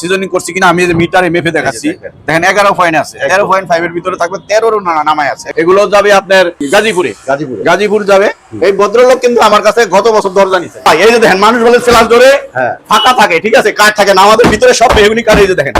Seasoning করছি কিনা আমি মিটারে মেপে দেখাচ্ছি। দেখেন। এগারো পয়েন্ট আছে। এগারো পয়েন্ট ফাইভ এর ভিতরে থাকবে তেরোর নামায় আছে। এগুলো যাবে আপনার গাজীপুরে। গাজীপুর। গাজীপুর যাবে। এই ভদ্রলোক কিন্তু আমার কাছে গত বছর দরজা নিচ্ছে এই যে দেখেন মানুষ বলে সেলাস ধরে হ্যাঁ। ফাঁকা থাকে ঠিক আছে? কাঠ থাকে না আমাদের ভিতরে সব মেহগুনি কাঠ এই যে দেখেন।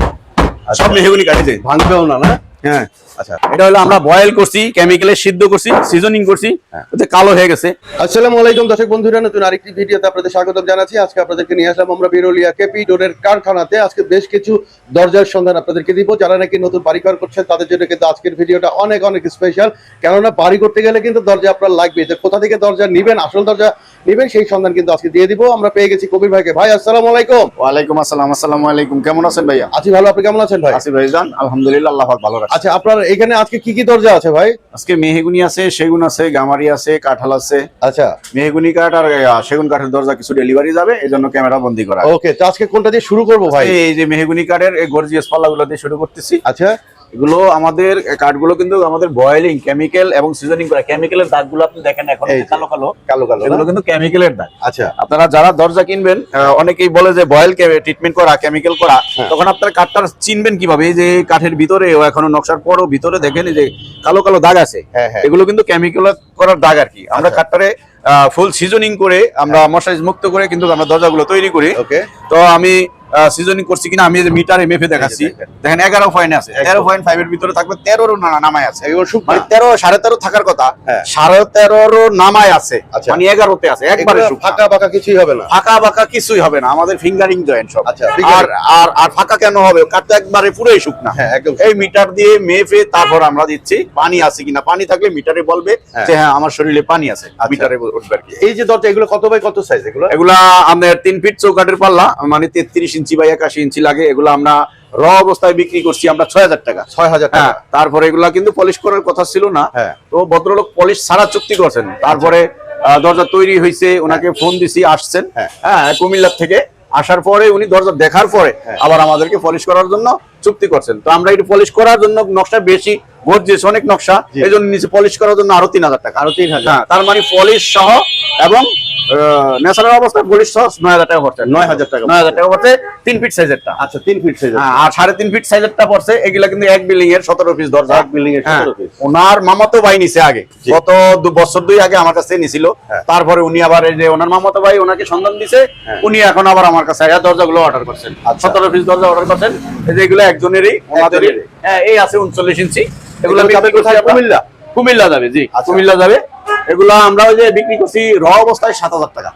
সব মেহগুনি কাঠ ভাঙবেও না না? হ্যাঁ। আচ্ছা। এটা হলো আমরা বয়েল করছি কেমিক্যালে সিদ্ধ করছি সিজনিং করছি হ্যাঁ। ওতে কালো হয়ে গেছে। আসসালামু আলাইকুম দর্শক বন্ধুরা নতুন আরেকটি ভিডিওতে আপনাদের স্বাগত জানাচ্ছি। আজকে আপনাদেরকে নিয়ে আসলাম আমরা বিরলিয়া কেপি ডোরের কারখানাতে। আজকে বেশ কিছু দরজার সন্ধান আপনাদেরকে দিব। যারা নাকি নতুন করছেন তাদের জন্য কিন্তু আজকের ভিডিওটা অনেক অনেক স্পেশাল কেননা বাড়ি করতে গেলে কিন্তু দরজা আপনার লাগবে যে কোথা থেকে দরজা নিবেন? আসল দরজা নিবেন সেই সন্ধান কিন্তু আজকে দিয়ে দিব। আমরা পেয়ে গেছি কবির ভাইকে। ভাই আসসালামু আলাইকুম। ওয়ালাইকুম আসসালাম আসসালামু আলাইকুম। কেমন আছেন ভাইয়া? আছি ভালো আপনি কেমন আছেন ভাই? আসিফ ভাইজান আলহামদুলিল্লাহ আল্লাহ ভালো রাখছে। আচ্ছা আপনার এখানে আজকে কি কি দরজা আছে ভাই? আজকে মেহগুনি আছে সেগুন আছে গামারি আছে কাঁঠাল আছে। আচ্ছা। মেহগুনি কাঠ আর সেগুন কাঠের দরজা কিছু ডেলিভারি যাবে এই জন্য ক্যামেরা বন্দি করা। ওকে তো আজকে কোনটা দিয়ে শুরু করব ভাই? এই যে মেহগুনি কাঠের এই গর্জিয়াস পাল্লাগুলো দিয়ে শুরু করতেছি। আচ্ছা। এগুলো আমাদের কাঠগুলো কিন্তু আমাদের বয়েলিং কেমিক্যাল এবং সিজনিং করা। কেমিক্যালের দাগগুলো আপনি দেখেন এখন কালো কালো। কালো কালো এগুলো কিন্তু কেমিক্যালের দাগ। আচ্ছা। আপনারা যারা দরজা কিনবেন অনেকেই বলে যে বয়েল ট্রিটমেন্ট করা কেমিক্যাল করা হ্যাঁ। তখন আপনারা কাঠটা চিনবেন কীভাবে? এই যে কাঠের ভিতরে ও এখনও নকশার পরও ভিতরে দেখেন এই যে কালো কালো দাগ আছে। হ্যাঁ হ্যাঁ। এগুলো কিন্তু কেমিক্যাল করার দাগ আর কি। আমরা আচ্ছা। কাঠটারে ফুল সিজনিং করে আমরা মশাইজ মুক্ত করে কিন্তু আমরা দরজাগুলো তৈরি করি। ওকে। তো আমি সিজনিং করছি কিনা আমি মিটারে মেপে দেখাচ্ছি। দেখেন। এগারো পয়েন্ট আছে। এগারো পয়েন্ট ফাইভ এর ভিতরে থাকবে তেরোর নামায় আছে। মানে তেরো সাড়ে তেরো থাকার কথা হ্যাঁ। সাড়ে তেরোর নামায় আছে। আচ্ছা। মানে এগারোতে আছে একবারে ফাঁকা ফাঁকা কিছুই হবে না। ফাঁকা বাঁকা কিছুই হবে না আমাদের ফিঙ্গারিং জয়েন্ট সব। আচ্ছা, আর আর আর ফাঁকা কেন হবে? কাঠটা একবারে পুরোই শুকনা। হ্যাঁ এই মিটার দিয়ে মেপে তারপর আমরা দিচ্ছি পানি আছে কিনা? পানি থাকলে মিটারে বলবে হ্যাঁ। যে হ্যাঁ আমার শরীরে পানি আছে মিটারে উঠবে এই যে দরজা এগুলো কত বাই কত সাইজ এগুলো? এগুলা আমাদের তিন ফিট চৌকাঠের পাল্লা মানে তেত্রিশ ইঞ্চি বা একাশি ইঞ্চি লাগে এগুলো আমরা র অবস্থায় বিক্রি করছি আমরা ছয় হাজার টাকা। ছয় হাজার হ্যাঁ টাকা তারপরে এগুলা কিন্তু পলিশ করার কথা ছিল না। হ্যাঁ। তো ভদ্রলোক পলিশ ছাড়া চুক্তি করছেন। তারপরে দরজা তৈরি হয়েছে ওনাকে ফোন দিছি আসছেন। হ্যাঁ। হ্যাঁ কুমিল্লার থেকে আসার পরে উনি দরজা দেখার পরে হ্যাঁ। আবার আমাদেরকে পলিশ করার জন্য চুক্তি করছেন। তো আমরা একটু পলিশ করার জন্য নকশা বেশি গর্জিয়াস অনেক নকশা। এই জন্য নিচে পলিশ করার জন্য আরও তিন হাজার টাকা। আরও তিন হাজার। হ্যাঁ তার মানে পলিশ সহ এবং ন্যাচারাল অবস্থায় পলিশ সহ নয় হাজার টাকা পড়ছে। নয় হাজার টাকা নয় হাজার টাকা পড়ছে। তিন ফিট সাইজেরটা আচ্ছা তিন ফিট সাইজ হ্যাঁ, আর সাড়ে তিন ফিট সাইজেরটা পড়ছে এগুলা কিন্তু এক বিল্ডিং এর সতেরো পিস দরজা এক বিল্ডিং এর হ্যাঁ, 17 পিস ওনার মামাতো ভাই নিছে আগে। গত বছর দুই আগে আমার কাছে নিছিল। হ্যাঁ। তারপরে উনি আবার এই যে ওনার মামাতো ভাই ওনাকে সন্ধান দিছে। উনি এখন আবার আমার কাছে আয়া দরজাগুলো অর্ডার করছেন। আচ্ছা। সতেরো পিস দরজা অর্ডার করছেন। এই যে এগুলো একজনেরই ওনাদেরই। হ্যাঁ এই আছে উনচল্লিশ ইঞ্চি। এগুলো কোথায়? কুমিল্লা? কুমিল্লা যাবে জি। আচ্ছা। কুমিল্লা যাবে। এগুলো আমরা ওই যে বিক্রি করছি র অবস্থায় সাত হাজার টাকা।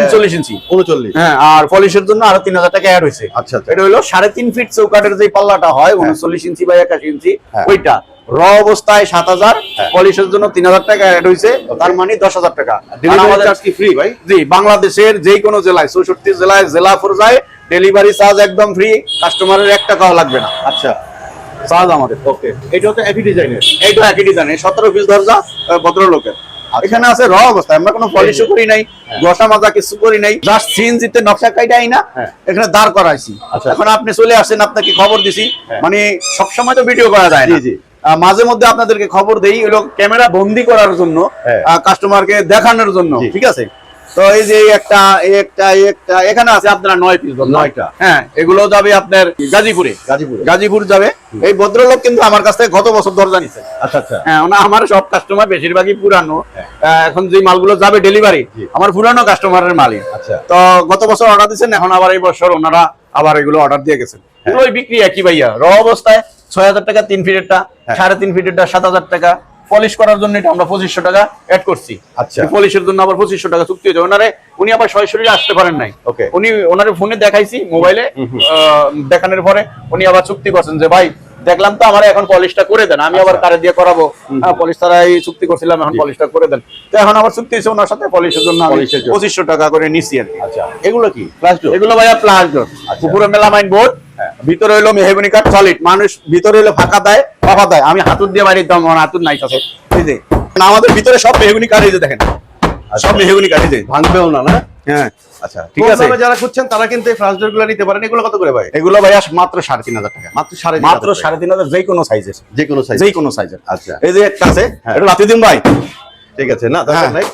উনচল্লিশ ইঞ্চি। উনচল্লিশ। হ্যাঁ আর পলিশের জন্য আরও তিন হাজার টাকা অ্যাড হয়েছে। আচ্ছা আচ্ছা। এটা হলো সাড়ে তিন ফিট যে পাল্লাটা হয় উনচল্লিশ ইঞ্চি বা একাশি ইঞ্চি হ্যাঁ। ওইটা র অবস্থায় সাত হাজার হ্যাঁ। পলিশের জন্য তিন হাজার টাকা অ্যাড হয়েছে তার মানে দশ হাজার টাকা। ডেলিভারি আমাদের- চার্জ কি ফ্রি ভাই? জি বাংলাদেশের যে কোনো জেলায় চৌষট্টি জেলায় জেলা পর্যায়ে ডেলিভারি চার্জ একদম ফ্রি কাস্টমারের এক টাকাও লাগবে না। আচ্ছা। চার্জ আমাদের। ওকে এটা হচ্ছে একই ডিজাইনের এইটা একই ডিজাইন সতেরো পিস দরজা ভদ্রলোকের। এখানে আছে র অবস্থা আমরা কোনো পলিশও করি নাই ঘষা মাজা কিছু করি নাই জাস্ট সিএনজিতে নকশা কাইটাই না হ্যাঁ। এখানে দাঁড় করাইছি। আচ্ছা। এখন আপনি চলে আসেন আপনাকে খবর দিছি। মানে মানে সবসময় তো ভিডিও করা যায় না। মাঝে মধ্যে আপনাদেরকে খবর দেই হলো ক্যামেরা বন্দি করার জন্য হ্যাঁ। কাস্টমারকে দেখানোর জন্য ঠিক আছে? তো এই যে একটা একটা একটা এখানে আছে আপনারা নয় পিস নয়টা। হ্যাঁ এগুলো যাবে আপনার গাজীপুরে। গাজীপুরে। গাজীপুর যাবে। এই ভদ্রলোক কিন্তু আমার কাছ থেকে গত বছর দরজা নিছে আচ্ছা আচ্ছা। হ্যাঁ আমার সব কাস্টমার বেশিরভাগই পুরানো। এখন যে মালগুলো যাবে ডেলিভারি আমার পুরানো কাস্টমারের মালিক আচ্ছা। তো গত বছর অর্ডার দিচ্ছেন এখন আবার এই বছর ওনারা আবার এগুলো অর্ডার দিয়ে গেছেন। হ্যাঁ। ওই বিক্রি একই ভাইয়া। র অবস্থায় ছয় হাজার টাকা তিন ফিটেরটা হ্যাঁ। সাড়ে তিন ফিটেরটা সাত হাজার টাকা। পলিশ করার জন্য এটা আমরা পঁচিশশো টাকা অ্যাড করছি। আচ্ছা। পলিশের জন্য আবার পঁচিশশো টাকা চুক্তি হয়েছে। ওনারে উনি আবার সরাসরি আসতে পারেন নাই। ওকে উনি ওনারে ফোনে দেখাইছি মোবাইলে দেখানোর পরে উনি আবার চুক্তি করছেন যে ভাই দেখলাম তো আমার এখন পলিশটা করে দেন আমি আবার আচ্ছা। কারে দিয়ে করাবো? হ্যাঁ, পলিশ তারা এই চুক্তি করছিলাম এখন পলিশটা করে দেন। তো এখন আবার চুক্তি হয়েছে ওনার সাথে পলিশের জন্য। পঁচিশশো টাকা করে নিচ্ছি আর আচ্ছা। এগুলো কি? প্লাস এগুলো ভাইয়া প্লাস ডোর আচ্ছা। উপরে মেলামাইন বোর্ড হ্যাঁ। ভিতরে হলো মেহগুনি কাঠ সলিড মানুষ ভিতরে হলো ফাঁকা দেয় ফাঁকা দেয়। আমি হাতুর দিয়ে বাড়ির দাম আমার হাতুর নাই কাছে এই যে আমাদের ভিতরে সব মেহগুনি কাঠ এই যে দেখেন। সব মেহগুনি কাঠ এই যে। ভাঙবেও না না? হ্যাঁ। আচ্ছা ঠিক আছে। যারা খুঁজছেন তারা কিন্তু এই নিতে পারেন। এগুলো কত করে ভাই? এগুলো মাত্র সাড়ে তিন হাজার টাকা। মাত্র সাড়ে মাত্র সাড়ে তিন হাজার যে কোনো সাইজের যে কোনো সাইজ যে কোনো সাইজের আচ্ছা। এই যে একটা আছে হ্যাঁ। এটা দিন ভাই। ঠিক আছে না দরকার হ্যাঁ। নাই।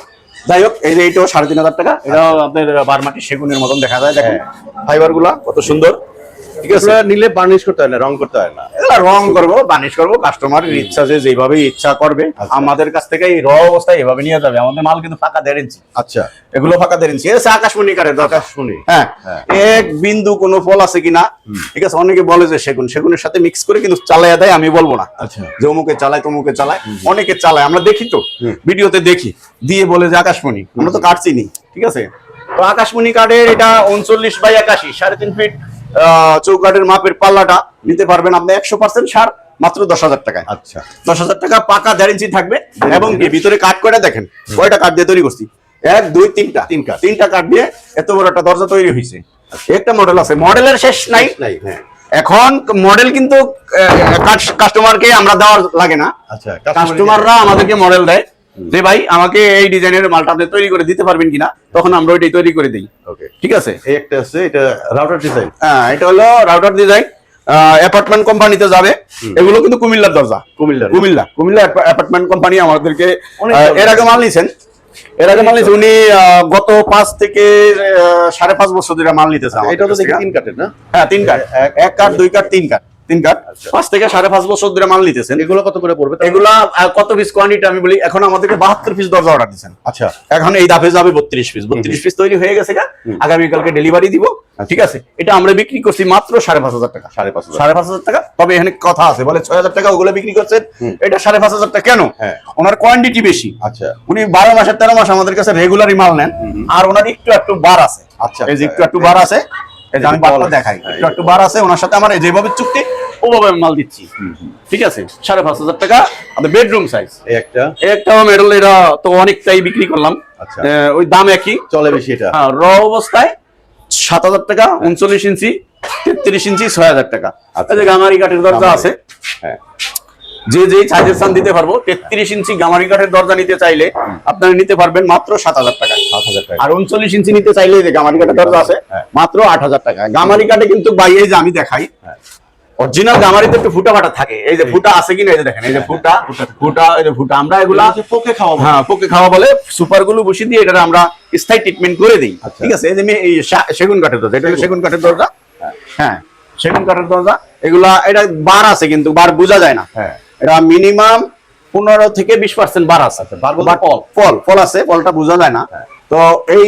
যাই হোক এই যে এইটাও সাড়ে তিন হাজার টাকা। এটাও আপনার বারমাটি সেগুনের মতন দেখা যায় দেখেন। হ্যাঁ। ফাইবারগুলা কত সুন্দর। ঠিক আছে। নিলে বার্নিশ করতে হয় না রং করতে হয় না। রং করব বানিশ করব কাস্টমারের ইচ্ছা যে যেভাবে ইচ্ছা করবে আচ্ছা। আমাদের কাছ থেকে এই র অবস্থায় এভাবে নিয়ে যাবে। আমাদের মাল কিন্তু ফাঁকা দেড় ইঞ্চি আচ্ছা। এগুলো ফাঁকা দেড় ইঞ্চি এসে আকাশমণি কারের শুনি হ্যাঁ। হ্যাঁ। এক বিন্দু কোনো ফল আছে কিনা? ঠিক আছে অনেকে বলে যে সেগুন সেগুনের সাথে মিক্স করে কিন্তু চালাইয়া দেয় আমি বলব না। আচ্ছা। যে অমুকে চালায় তমুকে চালায় অনেকে চালায়। আমরা দেখি তো। ভিডিওতে দেখি। দিয়ে বলে যে আকাশমণি। আমরা তো কাটছি নি ঠিক আছে? তো আকাশমণি কার্ডের এটা উনচল্লিশ বাই একাশি সাড়ে তিন ফিট চৌকাটের মাপের পাল্লাটা নিতে পারবেন আপনি একশো পার্সেন্ট সার মাত্র দশ হাজার টাকায়। আচ্ছা। দশ হাজার টাকা পাকা দেড় ইঞ্চি থাকবে এবং ভিতরে কাট করে দেখেন? কয়টা কাঠ দিয়ে তৈরি করছি? এক দুই তিনটা। তিন কাঠ। তিনটা কাঠ দিয়ে এত বড় একটা দরজা তৈরি হয়েছে। একটা মডেল আছে। মডেলের শেষ নাই। নাই হ্যাঁ। এখন মডেল কিন্তু কাস্টমারকে আমরা দেওয়ার লাগে না। আচ্ছা কাস্টমাররা আমাদেরকে মডেল দেয়। যে ভাই আমাকে এই ডিজাইনের মালটা আপনি তৈরি করে দিতে পারবেন কিনা তখন আমরা ওইটাই তৈরি করে দিই। ওকে ঠিক আছে? এই একটা আছে এটা রাউটার ডিজাইন হ্যাঁ, এটা হলো রাউটার ডিজাইন অ্যাপার্টমেন্ট কোম্পানিতে যাবে। এগুলো কিন্তু কুমিল্লার দরজা। কুমিল্লার। কুমিল্লা। কুমিল্লা অ্যাপার্টমেন্ট কোম্পানি আমাদেরকে। এর আগে মাল নিছেন। এর আগে মাল উনি গত পাঁচ থেকে সাড়ে পাঁচ বছর ধরে মাল নিতেছে আমাদের এটা তো তিন কাঠের না? হ্যাঁ তিন কাঠ। এক কাঠ দুই কাঠ তিন কাঠ। তিন কাঠ? আচ্ছা। পাঁচ থেকে সাড়ে পাঁচ বছর ধরে মাল নিতেছেন। এগুলো কত করে পড়বে? এগুলা কত পিস কোয়ান্টিটি আমি বলি এখন আমাদেরকে বাহাত্তর পিস দরজা অর্ডার দিচ্ছেন আচ্ছা। এখন এই দাফে যাবে বত্রিশ পিস বত্রিশ পিস তৈরি হয়ে গেছে আগামীকালকে ডেলিভারি দিব ঠিক আছে? এটা আমরা বিক্রি করছি মাত্র সাড়ে পাঁচ হাজার টাকা। সাড়ে পাঁচ সাড়ে পাঁচ হাজার টাকা? তবে এখানে কথা আছে বলে ছয় হাজার টাকা ওগুলো বিক্রি করছেন। এটা সাড়ে পাঁচ হাজার টাকা। কেন? হ্যাঁ। ওনার কোয়ান্টিটি বেশি। আচ্ছা। উনি বারো মাসের তেরো মাস আমাদের কাছে রেগুলারই মাল নেন। আর ওনার একটু একটু বার আছে। আচ্ছা, আচ্ছা। একটু একটু বার আছে। আমি দেখাই। হ্যাঁ, একটু একটু বার আছে ওনার সাথে আমার যেভাবে চুক্তি ওভাবে মাল দিচ্ছি। ঠিক আছে? সাড়ে পাঁচ হাজার টাকা আমাদের বেডরুম সাইজ একটা? একটা মেডেল এটা তো অনেকটাই বিক্রি করলাম। আচ্ছা। ওই দাম একই। চলে বেশি এটা? হ্যাঁ র অবস্থায় সাত হাজার টাকা উনচল্লিশ ইঞ্চি তেত্রিশ ইঞ্চি ছয় হাজার টাকা। আচ্ছা। গামারি কাঠের দরজা আছে। হ্যাঁ। যে যে সাইজের সান দিতে পারব তেত্রিশ ইঞ্চি গামারি কাঠের দরজা নিতে চাইলে আপনারা নিতে পারবেন মাত্র সাত হাজার টাকা। সাত হাজার টাকা। আর উনচল্লিশ ইঞ্চি নিতে চাইলে যে গামারি কাঠের দরজা আছে হ্যাঁ। মাত্র আট হাজার টাকা। গামারি কাঠে কিন্তু বাই এই যে আমি দেখাই হ্যাঁ। অরিজিনাল গামারিতে একটু ফুটা ফাটা থাকে। এই যে ফুটা আছে কিনা এই যে দেখেন এই যে ফুটা ফুটা এই যে ফুটা। আমরা এগুলা পোকে খাওয়া হ্যাঁ পোকে খাওয়া বলে। সুপারগুলো বসিয়ে দিয়ে এটা আমরা স্থায়ী ট্রিটমেন্ট করে দিই। আচ্ছা। ঠিক আছে? এই যে এই সেগুন কাঠের দরজা এটা সেগুন। কাঠের দরজা। হ্যাঁ সেগুন কাঠের দরজা। এগুলা এটা বার আছে কিন্তু বার বোঝা যায় না। হ্যাঁ। এটা মিনিমাম পনেরো থেকে বিশ পার্সেন্ট বার আছে আচ্ছা, ফল? ফল ফল আছে ফলটা বোঝা যায় না হ্যাঁ। তো এই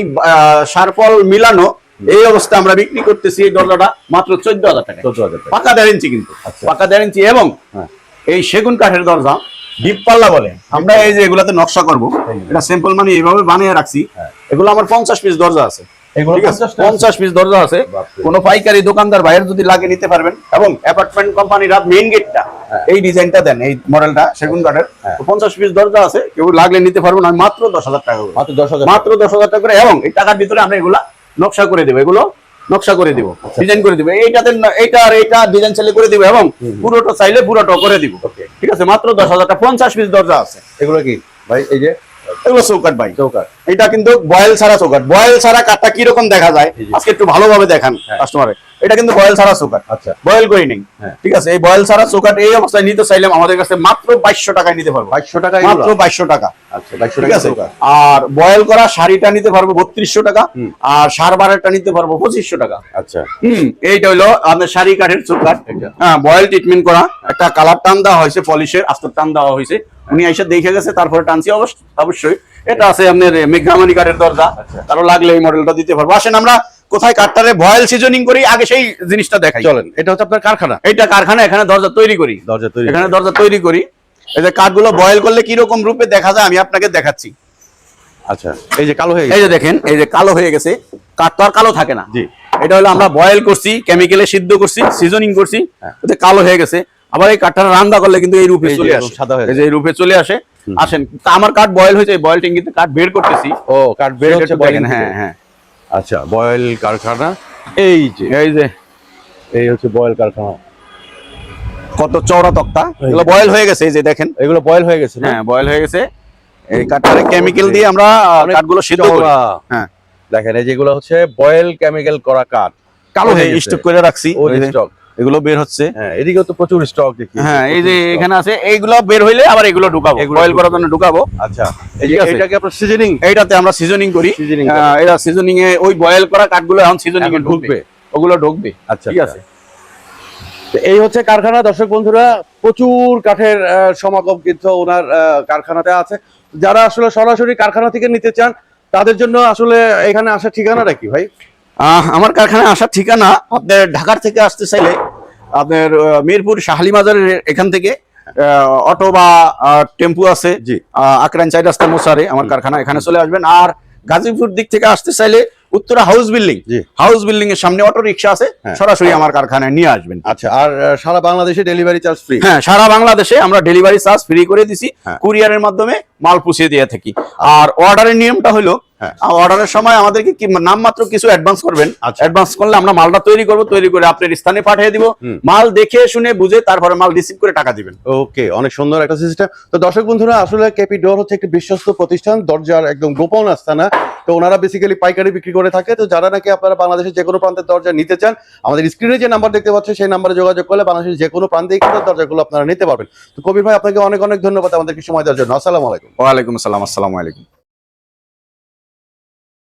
সার ফল মিলানো এই অবস্থায় আমরা বিক্রি করতেছি এই দরজাটা মাত্র চোদ্দ হাজার টাকা চোদ্দ হাজার পাকা দেড় ইঞ্চি কিন্তু আচ্ছা। পাকা দেড় ইঞ্চি এবং হ্যাঁ। এই সেগুন কাঠের দরজা ডিপ পাল্লা বলে আমরা এই যে এগুলাতে নকশা করব এটা সিম্পল মানে এইভাবে বানিয়ে রাখছি হ্যাঁ। এগুলো আমার পঞ্চাশ পিস দরজা আছে এগুলো ঠিক আছে 50 টা? পঞ্চাশ পিস দরজা আছে। কোনো পাইকারি দোকানদার বাইরে যদি লাগে নিতে পারবেন। এবং অ্যাপার্টমেন্ট কোম্পানিরা মেইন গেটটা এই ডিজাইনটা দেন এই মডেলটা সেগুন কাঠের হ্যাঁ। পঞ্চাশ পিস দরজা আছে কেউ লাগলে নিতে পারবেন আমি মাত্র দশ হাজার টাকা মাত্র দশ হাজার মাত্র দশ হাজার টাকা করে এবং এই টাকার ভিতরে আমরা এগুলা নকশা করে দেবো এগুলো নকশা করে দিব আচ্ছা। ডিজাইন করে দিব। এইটাতে এইটা আর এইটা ডিজাইন চাইলে করে দিব এবং পুরোটা চাইলে পুরোটা করে দিব। ঠিক আছে মাত্র দশ হাজার টাকা পঞ্চাশ পিস দরজা আছে। এগুলো কি? ভাই এই যে? এগুলো চৌকাট ভাই। চৌকাট এটা কিন্তু বয়েল ছাড়া চৌকাট বয়েল ছাড়া কাঠটা কীরকম দেখা যায়? আজকে একটু ভালোভাবে দেখান হ্যাঁ। কাস্টমারে এটা কিন্তু বয়েল ছাড়া চৌকাট আচ্ছা। বয়েল করি নেই হ্যাঁ। ঠিক আছে? এই বয়েল ছাড়া চৌকাট এই অবস্থায় নিতে চাইলে আমাদের কাছে মাত্র বাইশশো টাকায় নিতে পারব। বাইশশো টাকা মাত্র বাইশশো টাকা। আচ্ছা ঠিক আছে? আর বয়েল করা শাড়িটা নিতে পারব বত্রিশশো টাকা। আর সার বারেরটা নিতে পারব পঁচিশশো টাকা। আচ্ছা। হুম এইটা হলো আপনার শাড়ি কাঠের চোকাট এটা। হ্যাঁ বয়েল ট্রিটমেন্ট করা। একটা কালার টান দেওয়া হয়েছে পলিশের আস্তর টান দেওয়া হয়েছে। উনি এসে দেখে গেছে তারপরে টানছি অবশ্যই। এটা আছে আপনার মেঘামানি কাঠের দরজা। আচ্ছা। কারও লাগলে এই মডেলটা দিতে পারব। আসেন আমরা কোথায় কাঠটারে ভয়েল সিজনিং করি আগে সেই জিনিসটা দেখাই। চলেন এটা হচ্ছে আপনার কারখানা। এটা কারখানা এখানে দরজা তৈরি করি। দরজা তৈরি এখানে দরজা তৈরি করি। এই যে কাঠগুলো বয়েল করলে কি রকম রূপে দেখা যায় আমি আপনাকে দেখাচ্ছি। আচ্ছা এই যে কালো হয়ে এই গেছে। যে দেখেন এই যে কালো হয়ে গেছে। কাঠ তো আর কালো থাকে না। জি। এটা হলো আমরা বয়েল করছি কেমিক্যালে সিদ্ধ করছি সিজনিং করছি। হ্যাঁ। কালো হয়ে গেছে। আবার এই কাঠটা রান্না করলে কিন্তু এই রূপে চলে আসে। সাদা হয়ে এই এই রূপে চলে আসে। আসেন তা আমার কাঠ বয়েল হয়েছে বয়েল ট্যাঙ্কিতে কাঠ বের করতেছি। ও কাঠ বের হচ্ছে দেখেন, হ্যাঁ হ্যাঁ। আচ্ছা বয়েল কারখানা। এই যে। এই যে। এই হচ্ছে বয়েল কারখানা। কত চওড়া তক্তা। এগুলো। বয়েল হয়ে গেছে এই যে দেখেন। এগুলো বয়েল হয়ে গেছে হ্যাঁ বয়েল হয়ে গেছে। এই কাঠটারে কেমিক্যাল দিয়ে আমরা কাঠগুলো সিদ্ধ করি। হ্যাঁ। দেখেন এই যেগুলো হচ্ছে বয়েল কেমিক্যাল করা কাঠ। কালো হয়ে স্টক করে রাখছি। এই যে, স্টক। এগুলো বের হচ্ছে। হ্যাঁ এদিকেও তো প্রচুর স্টক দেখি। হ্যাঁ এই যে এখানে আছে এইগুলো বের হইলে আবার এগুলো ঢুকাবো বয়েল করার জন্য ঢুকাবো। আচ্ছা। এটাকে আপনার সিজনিং এইটাতে আমরা সিজনিং করি। এটা সিজনিং এ ওই বয়েল করা কাঠগুলো এখন সিজনিং এ ঢুকবে। ওগুলো ঢুকবে। আচ্ছা ঠিক আছে? এই হচ্ছে কারখানা। দর্শক বন্ধুরা প্রচুর কাঠের সমাগম কিন্তু ওনার কারখানাতে আছে। যারা আসলে সরাসরি কারখানা থেকে নিতে চান তাদের জন্য আসলে এখানে আসার ঠিকানাটা কি ভাই? আমার কারখানায় আসার ঠিকানা আপনার ঢাকার থেকে আসতে চাইলে আপনার মিরপুর শাহালি মাজারের এখান থেকে অটো বা টেম্পু আছে জি। আকরান চাই রাস্তা মোসারে আমার কারখানা এখানে চলে আসবেন আর গাজীপুর দিক থেকে আসতে চাইলে Uttara house building house building এর সামনে অটো রিক্সা আছে হ্যাঁ। সরাসরি আমার কারখানায় নিয়ে আসবেন। আচ্ছা আর সারা বাংলাদেশে ডেলিভারি চার্জ ফ্রি হ্যাঁ সারা বাংলাদেশে আমরা ডেলিভারি চার্জ ফ্রি করে দিছি হ্যাঁ। কুরিয়ারের মাধ্যমে মাল পুষিয়ে দিয়ে থাকি। আর অর্ডারের নিয়মটা হলো হ্যাঁ। অর্ডারের সময় আমাদেরকে নামমাত্র কিছু অ্যাডভান্স করবেন। আচ্ছা। অ্যাডভান্স করলে আমরা মালটা তৈরি করব তৈরি করে আপনার স্থানে পাঠিয়ে দিব। মাল দেখে শুনে বুঝে তারপরে মাল রিসিভ করে টাকা দিবেন। ওকে অনেক সুন্দর একটা সিস্টেম তো দর্শক বন্ধুরা আসলে কেপি ডোর হচ্ছে একটি বিশ্বস্ত প্রতিষ্ঠান। দরজার একদম গোপন আস্তানা। তো ওনারা বেসিক্যালি পাইকারি বিক্রি করে থাকে। তো যারা নাকি আপনারা বাংলাদেশের যে কোনো প্রান্তের দরজা নিতে চান, আমাদের স্ক্রিনে যে নাম্বার দেখতে পাচ্ছেন, সেই নাম্বারে যোগাযোগ করলে বাংলাদেশের যে কোনো প্রান্তে কিন্তু দরজাগুলো আপনারা নিতে পারবেন। তো কবির ভাই, আপনাকে অনেক অনেক ধন্যবাদ আমাদেরকে সময় দেওয়ার জন্য। আসসালামু আলাইকুম। ওয়ালাইকুম আসসালাম, আসসালামু আলাইকুম।